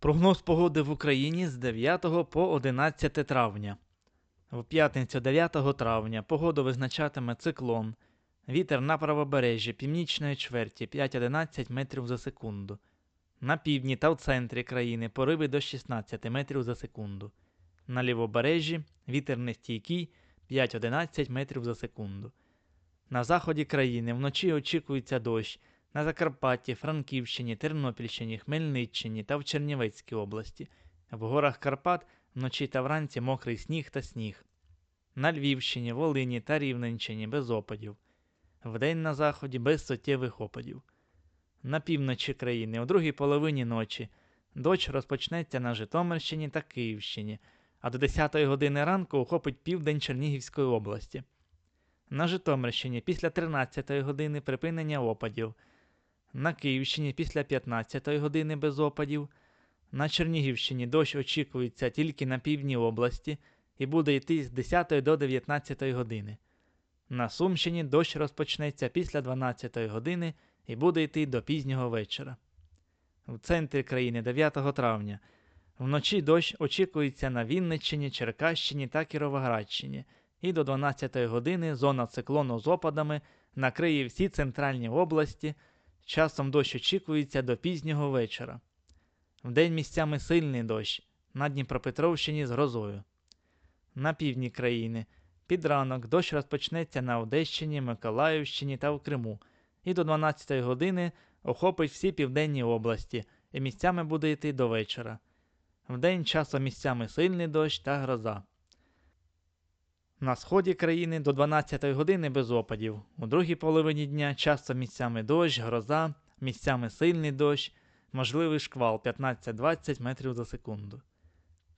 Прогноз погоди в Україні з 9 по 11 травня. В п'ятницю 9 травня погоду визначатиме циклон. Вітер на правобережжі північної чверті 5-11 метрів за секунду. На півдні та в центрі країни пориви до 16 метрів за секунду. На лівобережжі вітер нестійкий 5-11 метрів за секунду. На заході країни вночі очікується дощ. На Закарпатті, Франківщині, Тернопільщині, Хмельниччині та в Чернівецькій області. В горах Карпат вночі та вранці мокрий сніг та сніг. На Львівщині, Волині та Рівненщині без опадів. Вдень на заході без суттєвих опадів. На півночі країни у другій половині ночі дощ розпочнеться на Житомирщині та Київщині, а до 10 години ранку охопить південь Чернігівської області. На Житомирщині після 13 години припинення опадів. На Київщині після 15 години без опадів. На Чернігівщині дощ очікується тільки на півдні області і буде йти з 10 до 19 години. На Сумщині дощ розпочнеться після 12 години і буде йти до пізнього вечора. В центрі країни 9 травня. Вночі дощ очікується на Вінниччині, Черкащині та Кіровоградщині, і до 12 години зона циклону з опадами накриє всі центральні області. Часом дощ очікується до пізнього вечора. Вдень місцями сильний дощ, на Дніпропетровщині з грозою. На півдні країни під ранок дощ розпочнеться на Одещині, Миколаївщині та в Криму, і до 12 години охопить всі південні області, і місцями буде йти до вечора. Вдень часом місцями сильний дощ та гроза. На сході країни до 12 години без опадів. У другій половині дня часто місцями дощ, гроза, місцями сильний дощ, можливий шквал 15-20 метрів за секунду.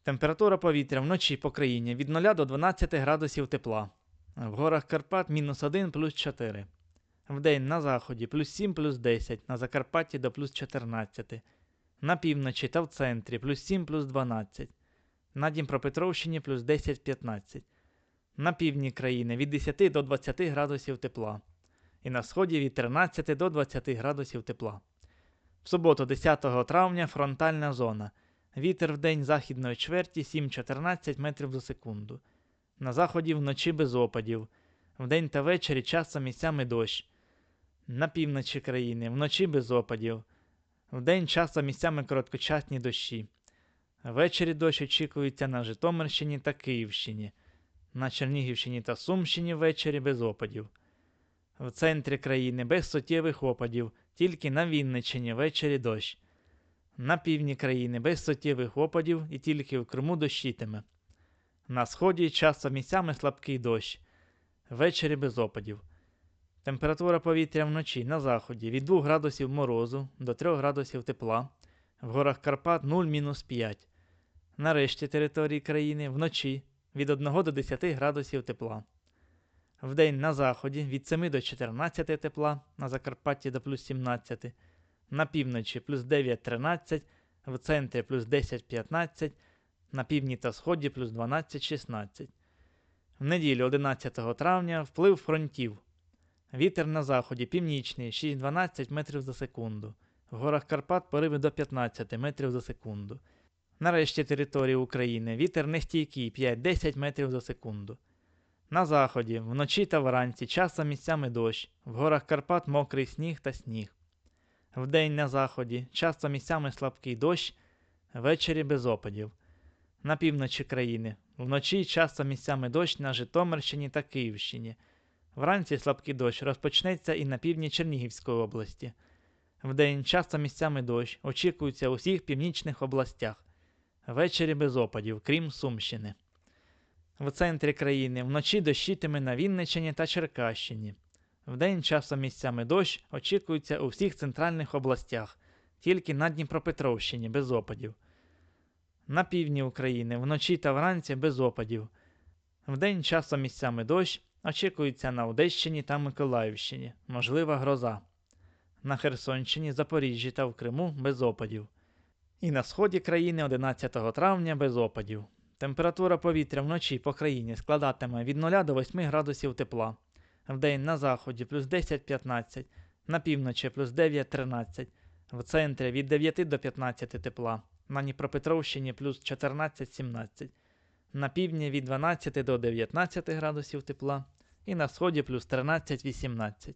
Температура повітря вночі по країні від 0 до 12 градусів тепла. В горах Карпат мінус 1 плюс 4. Вдень на заході плюс 7 плюс 10, на Закарпатті до плюс 14. На півночі та в центрі плюс 7 плюс 12. На Дніпропетровщині плюс 10-15. На півдні країни від 10 до 20 градусів тепла. І на сході від 13 до 20 градусів тепла. В суботу, 10 травня, фронтальна зона. Вітер в день західної чверті 7-14 метрів за секунду. На заході вночі без опадів. Вдень та ввечері часом місцями дощ. На півночі країни вночі без опадів. Вдень часом місцями короткочасні дощі. Ввечері дощ очікується на Житомирщині та Київщині. На Чернігівщині та Сумщині ввечері без опадів. В центрі країни без суттєвих опадів, тільки на Вінниччині ввечері дощ. На півдні країни без суттєвих опадів і тільки в Криму дощитиме. На сході часом місцями слабкий дощ. Ввечері без опадів. Температура повітря вночі на заході від 2 градусів морозу до 3 градусів тепла. В горах Карпат 0-5. На решті території країни вночі від 1 до 10 градусів тепла. Вдень на заході від 7 до 14 тепла, на Закарпатті до плюс 17, на півночі плюс 9-13, в центрі плюс 10-15, на півдні та сході плюс 12-16. В неділю 11 травня вплив фронтів. Вітер на заході північний 6-12 метрів за секунду. В горах Карпат пориви до 15 метрів за секунду. Нарешті території України вітер нестійкий 5-10 метрів за секунду. На заході, вночі та вранці часом місцями дощ, в горах Карпат мокрий сніг та сніг. Вдень на заході часто місцями слабкий дощ, ввечері без опадів. На півночі країни, вночі часто місцями дощ на Житомирщині та Київщині. Вранці слабкий дощ розпочнеться і на півдні Чернігівської області. Вдень часто місцями дощ очікується у всіх північних областях. Ввечері без опадів, крім Сумщини. В центрі країни вночі дощитиме на Вінниччині та Черкащині. Вдень часом місцями дощ очікується у всіх центральних областях, тільки на Дніпропетровщині без опадів. На півдні України вночі та вранці без опадів. Вдень часом місцями дощ очікується на Одещині та Миколаївщині, можлива гроза. На Херсонщині, Запоріжжі та в Криму без опадів. І на сході країни 11 травня без опадів. Температура повітря вночі по країні складатиме від 0 до 8 градусів тепла. Вдень на заході плюс 10-15, на півночі плюс 9-13, в центрі від 9 до 15 тепла, на Дніпропетровщині плюс 14-17, на півдні від 12 до 19 градусів тепла і на сході плюс 13-18.